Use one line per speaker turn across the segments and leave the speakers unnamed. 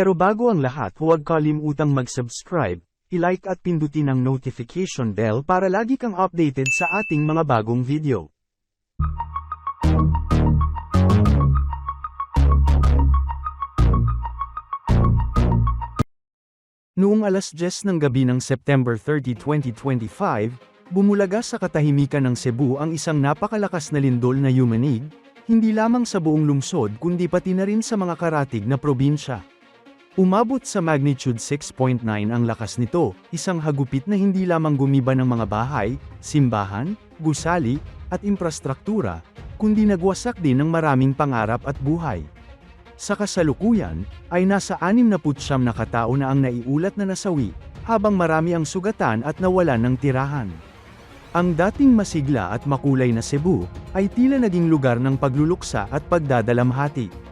Pero bago ang lahat huwag kalimutang mag-subscribe, i-like at pindutin ang notification bell para lagi kang updated sa ating mga bagong video. Noong alas 10 ng gabi ng September 30, 2025, bumulaga sa katahimikan ng Cebu ang isang napakalakas na lindol na yumanig, hindi lamang sa buong lungsod kundi pati na rin sa mga karatig na probinsya. Umabot sa magnitude 6.9 ang lakas nito, isang hagupit na hindi lamang gumiba ng mga bahay, simbahan, gusali, at infrastruktura, kundi nagwasak din ng maraming pangarap at buhay. Sa kasalukuyan, ay nasa 69 na katao na ang naiulat na nasawi, habang marami ang sugatan at nawalan ng tirahan. Ang dating masigla at makulay na Cebu, ay tila naging lugar ng pagluluksa at pagdadalamhati.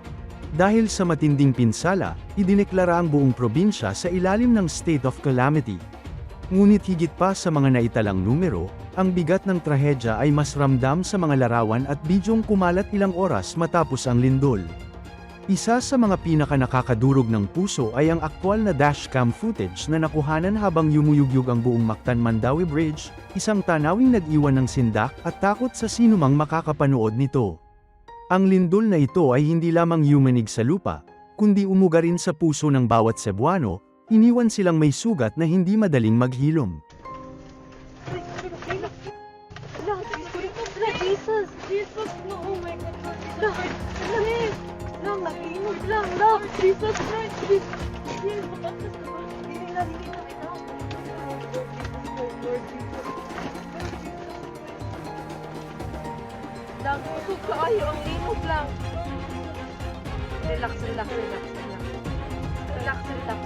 Dahil sa matinding pinsala, idineklara ang buong probinsya sa ilalim ng state of calamity. Ngunit higit pa sa mga naitalang numero, ang bigat ng trahedya ay mas ramdam sa mga larawan at bidyong kumalat ilang oras matapos ang lindol. Isa sa mga pinaka nakakadurog ng puso ay ang aktwal na dashcam footage na nakuhanan habang yumuyugyug ang buong Mactan Mandawi Bridge, isang tanawing nag-iwan ng sindak at takot sa sinumang makakapanood nito. Ang lindol na ito ay hindi lamang yumanig sa lupa, kundi umuga rin sa puso ng bawat Cebuano, iniwan silang may sugat na hindi madaling maghilom.
Jesus! Jesus! No, oh my God! Lang, lang, lang, naglinis lang, lang, Jesus Christ! Jesus! Jesus! Hindi na, hindi na, hindi na. Lord Jesus. Lang, usog kaayo ang linog lang. Relax, relax, relax, relax. Relax, relax.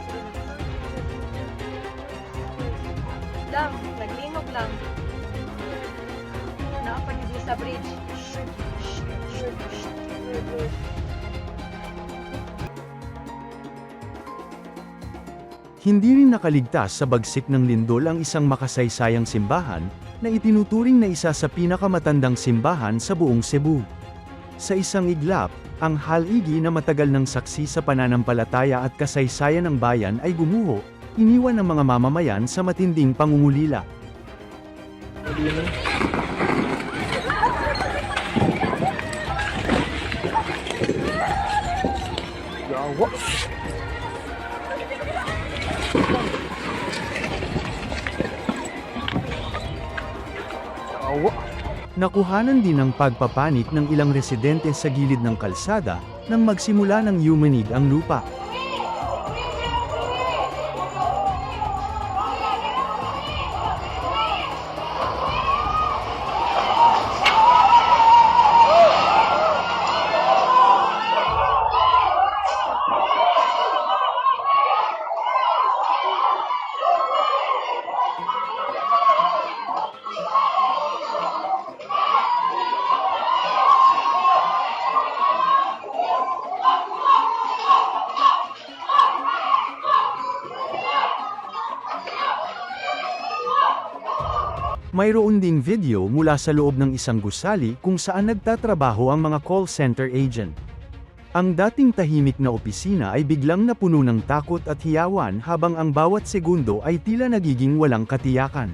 Lang, naglinog lang. Nakapagigil sa bridge.
Hindi rin nakaligtas sa bagsik ng lindol ang isang makasaysayang simbahan, na itinuturing na isa sa pinakamatandang simbahan sa buong Cebu. Sa isang iglap, ang haligi na matagal ng saksi sa pananampalataya at kasaysayan ng bayan ay gumuho, iniwan ng mga mamamayan sa matinding pangungulila. Nakuhanan din ng pagpapanik ng ilang residente sa gilid ng kalsada, nang magsimula ng yumanig ang lupa. Mayroon ding video mula sa loob ng isang gusali kung saan nagtatrabaho ang mga call center agent. Ang dating tahimik na opisina ay biglang napuno ng takot at hiyawan habang ang bawat segundo ay tila nagiging walang katiyakan.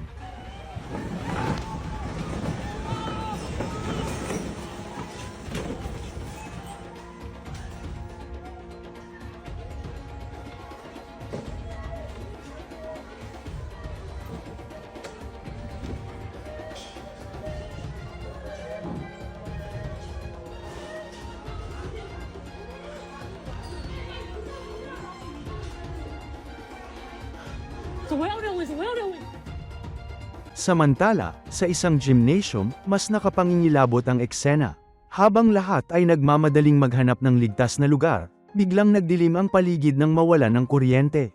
Samantala, sa isang gymnasium, mas nakapangingilabot ang eksena. Habang lahat ay nagmamadaling maghanap ng ligtas na lugar, biglang nagdilim ang paligid ng mawala ng kuryente.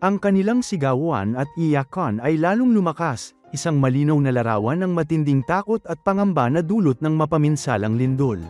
Ang kanilang sigawan at iyakan ay lalong lumakas, isang malinaw na larawan ng matinding takot at pangamba na dulot ng mapaminsalang lindol.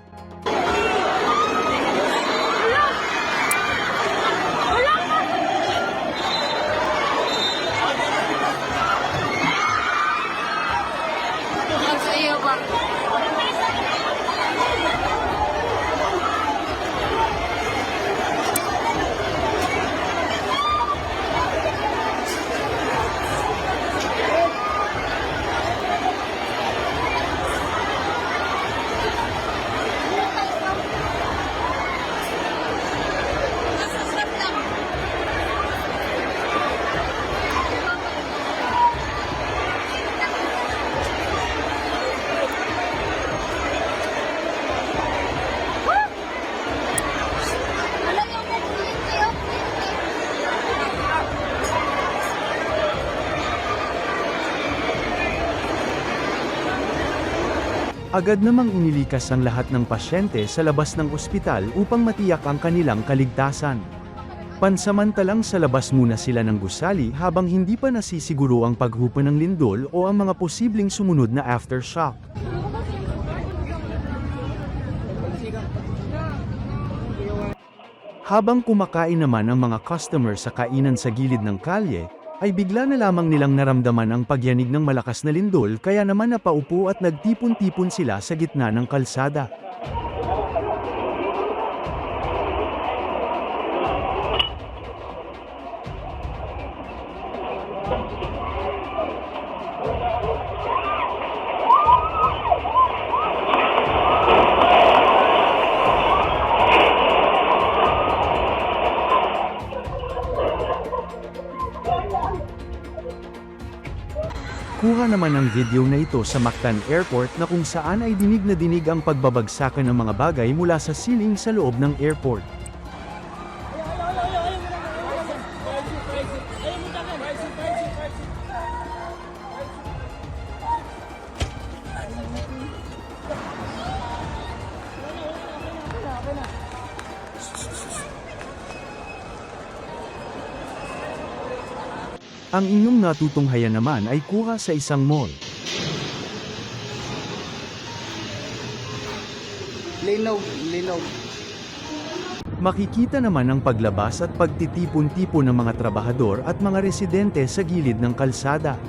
Agad namang inilikas ang lahat ng pasyente sa labas ng ospital upang matiyak ang kanilang kaligtasan. Pansamantalang sa labas muna sila ng gusali habang hindi pa nasisiguro ang paghupa ng lindol o ang mga posibleng sumunod na aftershock. Habang kumakain naman ang mga customer sa kainan sa gilid ng kalye, ay bigla na lamang nilang naramdaman ang pagyanig ng malakas na lindol kaya naman napaupo at nagtipon-tipon sila sa gitna ng kalsada. Naman ang video na ito sa Mactan Airport na kung saan ay dinig na dinig ang pagbabagsakan ng mga bagay mula sa ceiling sa loob ng airport. Ang inyong natutunghayan naman ay kuha sa isang mall.
Linog, linog.
Makikita naman ang paglabas at pagtitipon-tipon ng mga trabahador at mga residente sa gilid ng kalsada.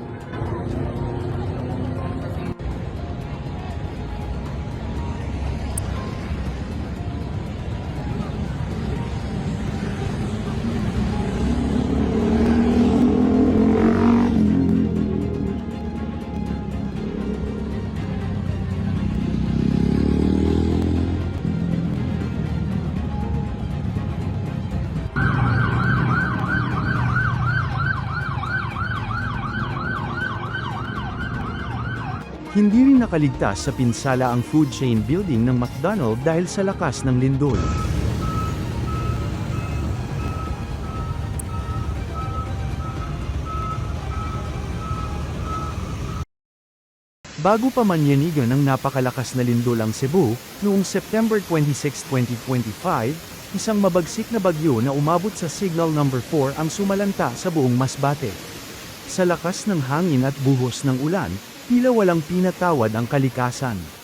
Nakaligtas sa pinsala ang food chain building ng McDonald dahil sa lakas ng lindol. Bago pa manyanigan ng napakalakas na lindol ang Cebu, noong September 26, 2025, isang mabagsik na bagyo na umabot sa signal number 4 ang sumalanta sa buong Masbate. Sa lakas ng hangin at buhos ng ulan, tila walang pinatawad ang kalikasan.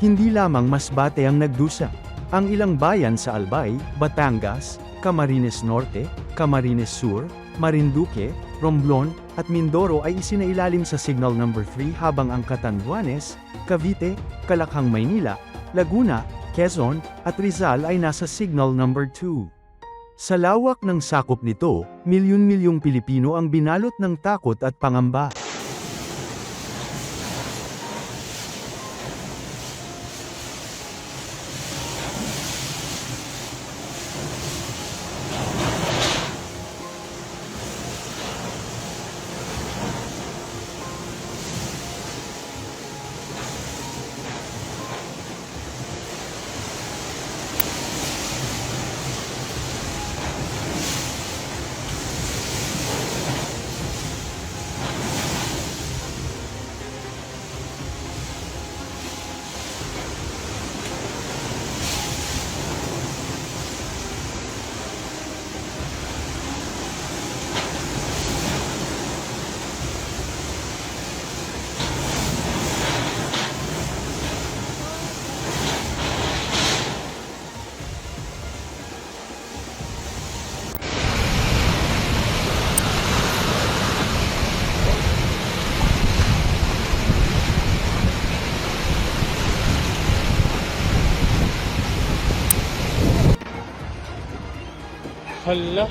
Hindi lamang Masbate ang nagdusa. Ang ilang bayan sa Albay, Batangas, Camarines Norte, Camarines Sur, Marinduque, Romblon, at Mindoro ay isinailalim sa Signal Number 3 habang ang Catanduanes, Cavite, Calakhang Maynila, Laguna, Quezon, at Rizal ay nasa Signal Number 2. Sa lawak ng sakop nito, milyon-milyong Pilipino ang binalot ng takot at pangamba.
هلا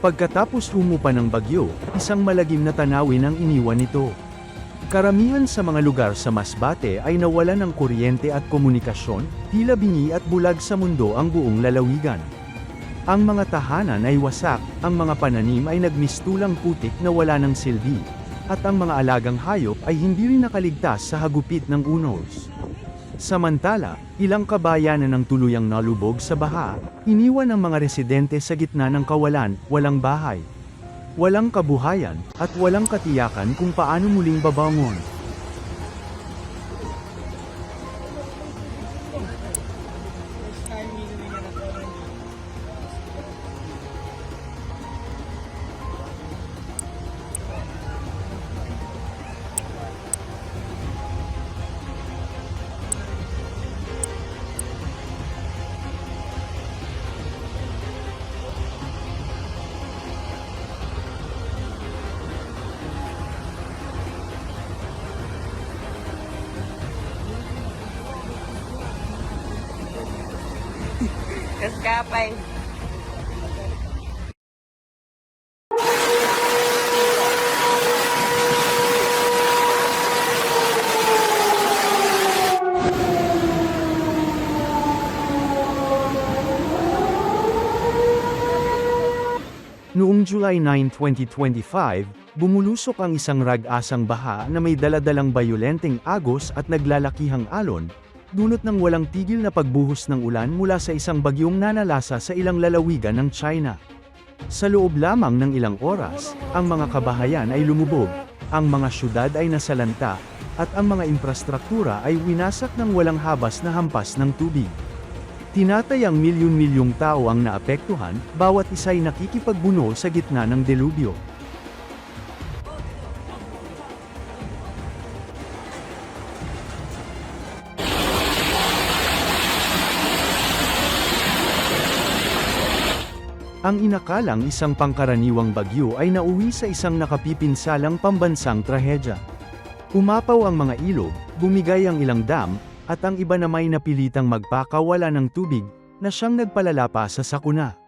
Pagkatapos humupa ng bagyo, isang malagim na tanawin ang iniwan nito. Karamihan sa mga lugar sa Masbate ay nawalan ng kuryente at komunikasyon, tila bingi at bulag sa mundo ang buong lalawigan. Ang mga tahanan ay wasak, ang mga pananim ay nagmistulang putik na wala ng silbi, at ang mga alagang hayop ay hindi rin nakaligtas sa hagupit ng unos. Samantala, ilang kabayanan ang tuluyang nalubog sa baha, iniwan ang mga residente sa gitna ng kawalan, walang bahay. Walang kabuhayan, at walang katiyakan kung paano muling babangon.
Escapay.
Noong July 9, 2025, bumulusok ang isang rag-asang baha na may daladalang bayolenteng agos at naglalakihang alon, dulot ng walang tigil na pagbuhos ng ulan mula sa isang bagyong nanalasa sa ilang lalawigan ng China. Sa loob lamang ng ilang oras, ang mga kabahayan ay lumubog, ang mga syudad ay nasalanta, at ang mga infrastruktura ay winasak ng walang habas na hampas ng tubig. Tinatayang milyon-milyong tao ang naapektuhan, bawat isa'y nakikipagbuno sa gitna ng delubyo. Ang inakalang isang pangkaraniwang bagyo ay nauwi sa isang nakapipinsalang pambansang trahedya. Umapaw ang mga ilog, bumigay ang ilang dam, at ang iba na may napilitang magpakawala ng tubig, na siyang nagpalala pa sa sakuna.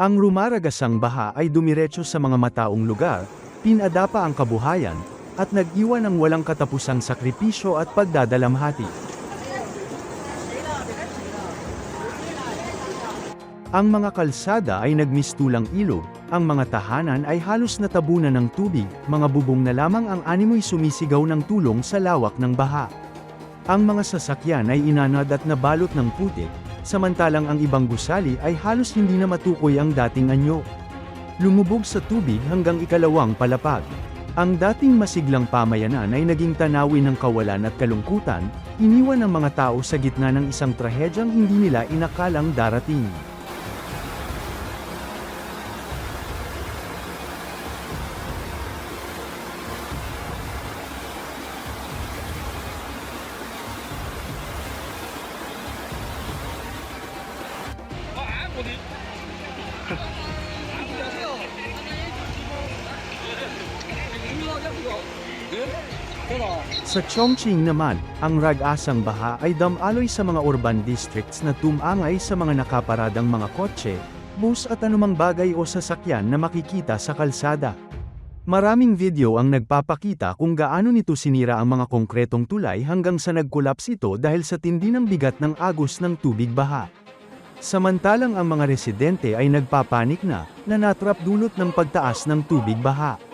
Ang rumaragasang baha ay dumiretso sa mga mataong lugar, pinadapa ang kabuhayan, at nag-iwan ng walang katapusang sakripisyo at pagdadalamhati. Ang mga kalsada ay nagmistulang ilog, ang mga tahanan ay halos natabunan ng tubig, mga bubong na lamang ang animoy sumisigaw ng tulong sa lawak ng baha. Ang mga sasakyan ay inanad at nabalot ng putik, samantalang ang ibang gusali ay halos hindi na matukoy ang dating anyo. Lumubog sa tubig hanggang ikalawang palapag. Ang dating masiglang pamayanan ay naging tanawin ng kawalan at kalungkutan, iniwan ng mga tao sa gitna ng isang trahedyang hindi nila inakalang darating. Sa Chongqing naman, ang rag-asang baha ay damaloy sa mga urban districts na tumangay sa mga nakaparadang mga kotse, bus at anumang bagay o sasakyan na makikita sa kalsada. Maraming video ang nagpapakita kung gaano nito sinira ang mga konkretong tulay hanggang sa nagkulaps ito dahil sa tindi ng bigat ng agos ng tubig baha. Samantalang ang mga residente ay nagpapanik na, na natrap dulot ng pagtaas ng tubig baha.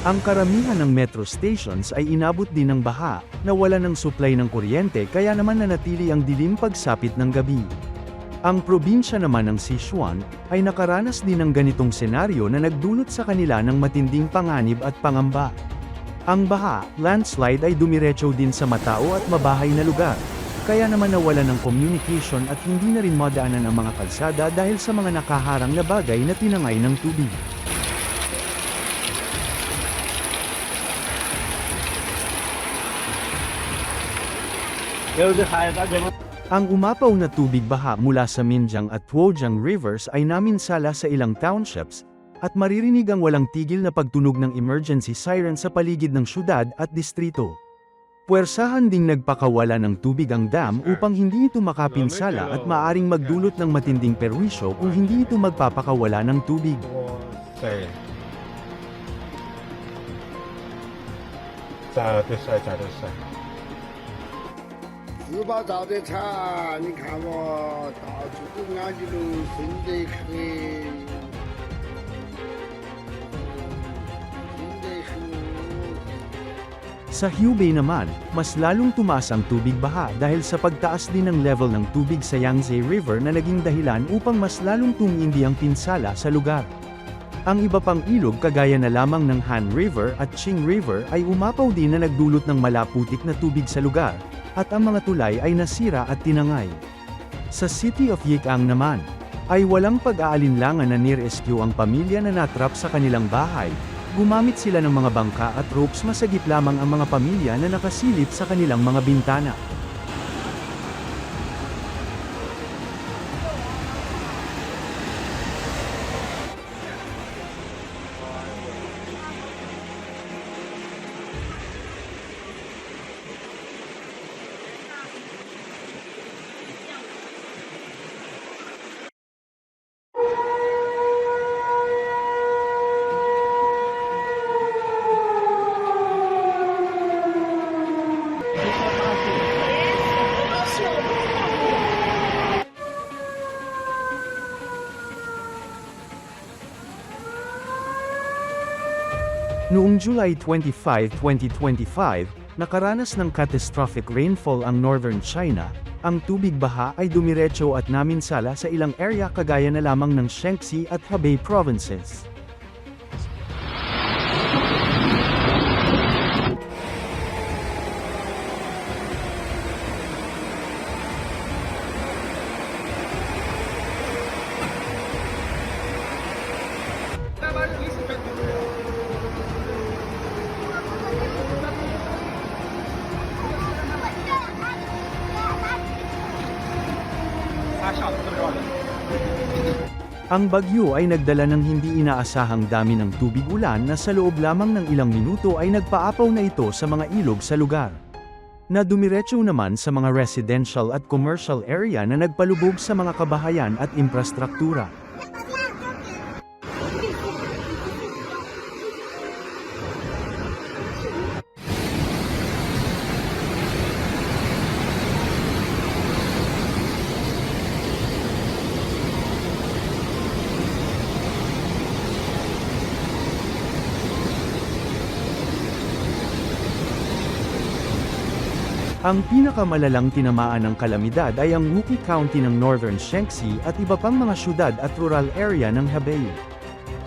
Ang karamihan ng metro stations ay inabot din ng baha, na wala ng supply ng kuryente kaya naman nanatili ang dilim pagsapit ng gabi. Ang probinsya naman ng Sichuan, ay nakaranas din ng ganitong senaryo na nagdulot sa kanila ng matinding panganib at pangamba. Ang baha, landslide ay dumiretso din sa matao at mabahay na lugar. Kaya naman nawala ng communication at hindi na rin madaanan ang mga kalsada dahil sa mga nakaharang na bagay na tinangay ng tubig. Ang umapaw na tubig baha mula sa Minjiang at Tuojiang rivers ay naminsala sa ilang townships, at maririnig ang walang tigil na pagtunog ng emergency siren sa paligid ng syudad at distrito. Puwersahan ding nagpakawala ng tubig ang dam upang hindi ito makapinsala at maaring magdulot ng matinding perwisyo kung hindi ito magpapakawala ng tubig.
在在对晒在对晒。
四把照得惨，你看嘛，到处都安逸了，深得很，深得很。
Sa Hubei naman, mas lalong tumaas ang tubig baha dahil sa pagtaas din ng level ng tubig sa Yangtze River na naging dahilan upang mas lalong tumindi ang pinsala sa lugar. Ang iba pang ilog kagaya na lamang ng Han River at Qing River ay umapaw din na nagdulot ng malaputik na tubig sa lugar, at ang mga tulay ay nasira at tinangay. Sa City of Yikang naman, ay walang pag-aalinlangan na near-rescue ang pamilya na natrap sa kanilang bahay, Gumamit sila ng mga bangka at ropes masagip lamang ang mga pamilya na nakasilip sa kanilang mga bintana. Noong July 25, 2025, nakaranas ng catastrophic rainfall ang northern China. Ang tubig baha ay dumiretso at naminsala sa ilang area kagaya na lamang ng Shanxi at Hebei provinces. Ang bagyo ay nagdala ng hindi inaasahang dami ng tubig ulan na sa loob lamang ng ilang minuto ay nagpaapaw na ito sa mga ilog sa lugar. Na dumiretso naman sa mga residential at commercial area na nagpalubog sa mga kabahayan at infrastruktura. Ang pinakamalalang tinamaan ng kalamidad ay ang Wuki County ng Northern Shanxi at iba pang mga syudad at rural area ng Hebei.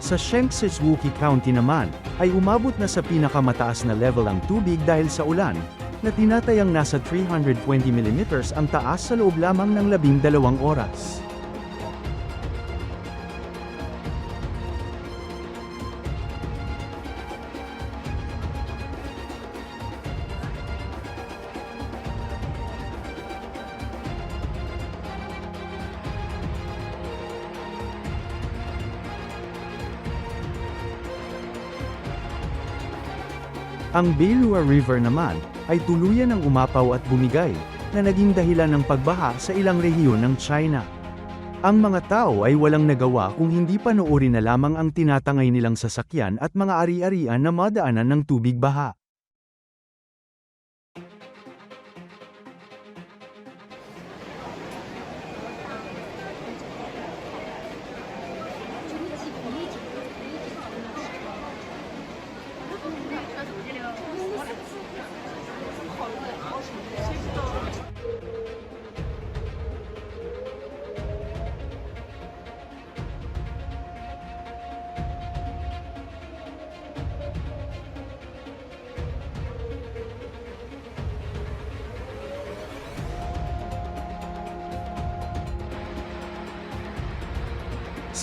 Sa Shanxi's Wuki County naman, ay umabot na sa pinakamataas na level ang tubig dahil sa ulan, na tinatayang nasa 320 mm ang taas sa loob lamang ng labing dalawang oras. Ang Beilua River naman, ay tuluyan ng umapaw at bumigay, na naging dahilan ng pagbaha sa ilang rehiyon ng China. Ang mga tao ay walang nagawa kung hindi panoorin na lamang ang tinatangay nilang sasakyan at mga ari-arian na madaanan ng tubig baha.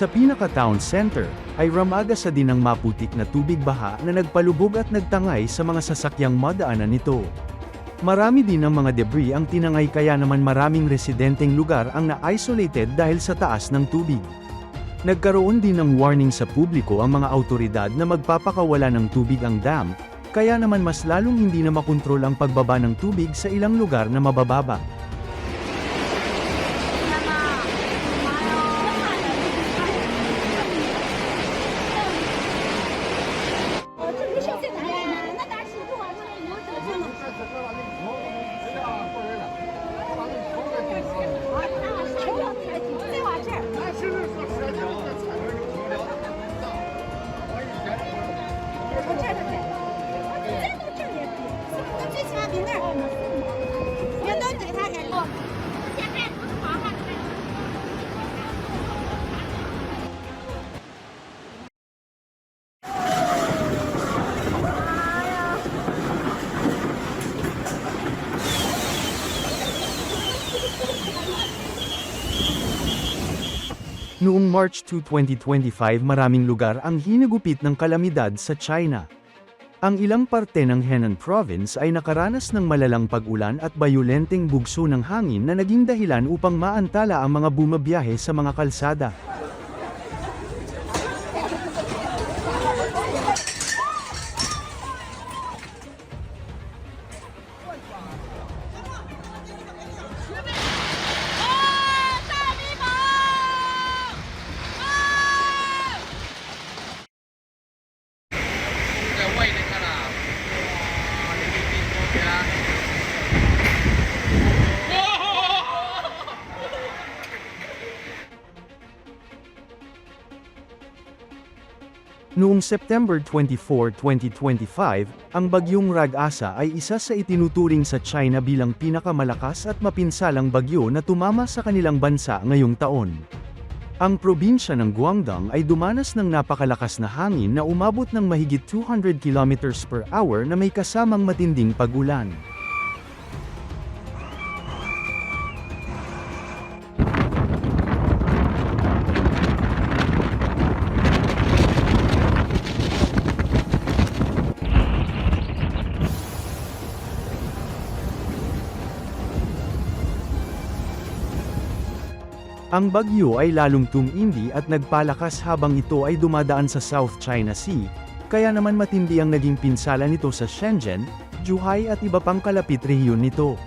Sa pinaka-town center, ay ramagasa din ng maputik na tubig baha na nagpalubog at nagtangay sa mga sasakyang madaanan nito. Marami din ng mga debris ang tinangay kaya naman maraming residenteng lugar ang na-isolated dahil sa taas ng tubig. Nagkaroon din ng warning sa publiko ang mga autoridad na magpapakawala ng tubig ang dam, kaya naman mas lalong hindi na makontrol ang pagbaba ng tubig sa ilang lugar na mabababa. Noong March 2, 2025 maraming lugar ang hinagupit ng kalamidad sa China. Ang ilang parte ng Henan Province ay nakaranas ng malalang pag-ulan at bayolenteng bugso ng hangin na naging dahilan upang maantala ang mga bumabiyahe sa mga kalsada. September 24, 2025, ang bagyong Rag-asa ay isa sa itinuturing sa China bilang pinakamalakas at mapinsalang bagyo na tumama sa kanilang bansa ngayong taon. Ang probinsya ng Guangdong ay dumanas ng napakalakas na hangin na umabot ng mahigit 200 km per hour na may kasamang matinding pag-ulan. Ang bagyo ay lalong tumindi at nagpalakas habang ito ay dumadaan sa South China Sea, kaya naman matindi ang naging pinsala nito sa Shenzhen, Zhuhai at iba pang kalapit rehiyon nito.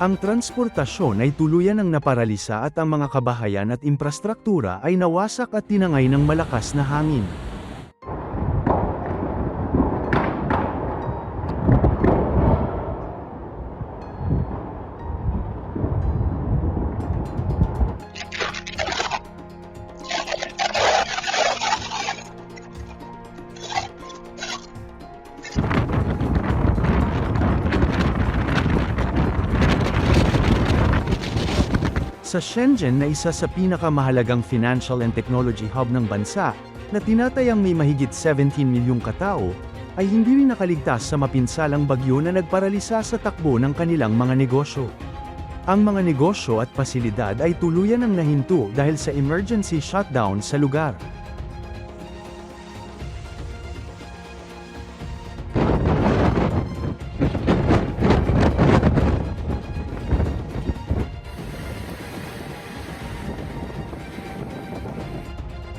Ang transportasyon ay tuluyan ng naparalisa at ang mga kabahayan at infrastruktura ay nawasak at tinangay ng malakas na hangin. Sa Shenzhen na isa sa pinakamahalagang financial and technology hub ng bansa, na tinatayang may mahigit 17 milyong katao, ay hindi rin nakaligtas sa mapinsalang bagyo na nagparalisa sa takbo ng kanilang mga negosyo. Ang mga negosyo at pasilidad ay tuluyan ng nahinto dahil sa emergency shutdown sa lugar.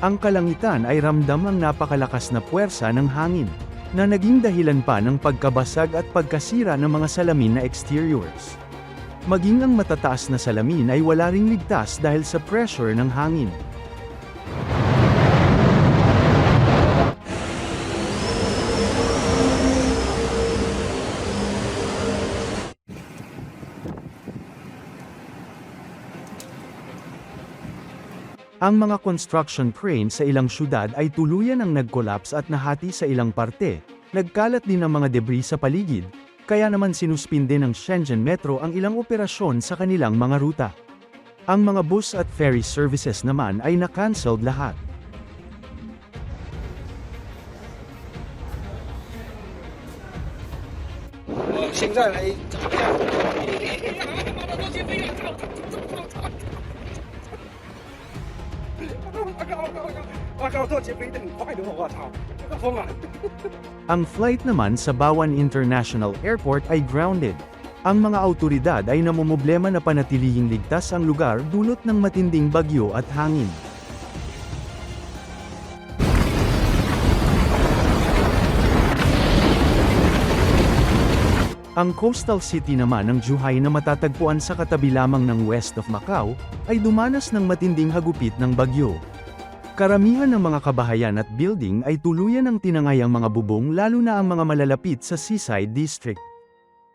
Ang kalangitan ay ramdam ang napakalakas na puwersa ng hangin, na naging dahilan pa ng pagkabasag at pagkasira ng mga salamin na exteriors. Maging ang matataas na salamin ay wala ring ligtas dahil sa pressure ng hangin. Ang mga construction cranes sa ilang syudad ay tuluyan ang nag-collapse at nahati sa ilang parte. Nagkalat din ang mga debris sa paligid, kaya naman sinuspinde ng Shenzhen Metro ang ilang operasyon sa kanilang mga ruta. Ang mga bus at ferry services naman ay na-cancelled lahat.
现
Ang flight naman sa Bawan International Airport ay grounded. Ang mga autoridad ay namumblema na panatilihing ligtas ang lugar dulot ng matinding bagyo at hangin. Ang coastal city naman ng Zhuhai na matatagpuan sa katabi lamang ng west of Macau, ay dumanas ng matinding hagupit ng bagyo. Karamihan ng mga kabahayan at building ay tuluyan ng tinangay ang mga bubong lalo na ang mga malalapit sa seaside district.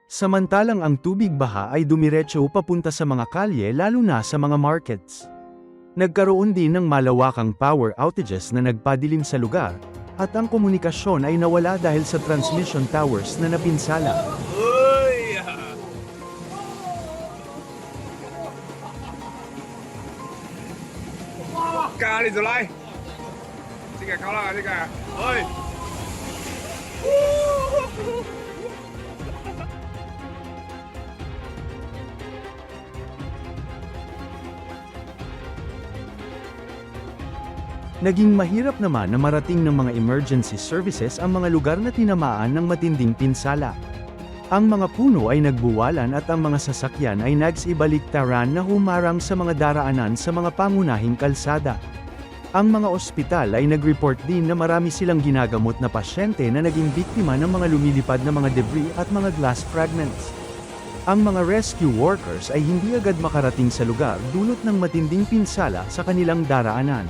Samantalang ang tubig baha ay dumiretso papunta sa mga kalye lalo na sa mga markets. Nagkaroon din ng malawakang power outages na nagpadilim sa lugar, at ang komunikasyon ay nawala dahil sa transmission towers na napinsala.
咖喱就来，这个高了，这个，哎。
Naging mahirap naman na marating ng mga emergency services ang mga lugar na tinamaan ng matinding pinsala. Ang mga puno ay nagbuwalan at ang mga sasakyan ay nagsibaliktaran na humarang sa mga daraanan sa mga pangunahing kalsada. Ang mga ospital ay nag-report din na marami silang ginagamot na pasyente na naging biktima ng mga lumilipad na mga debris at mga glass fragments. Ang mga rescue workers ay hindi agad makarating sa lugar dulot ng matinding pinsala sa kanilang daraanan.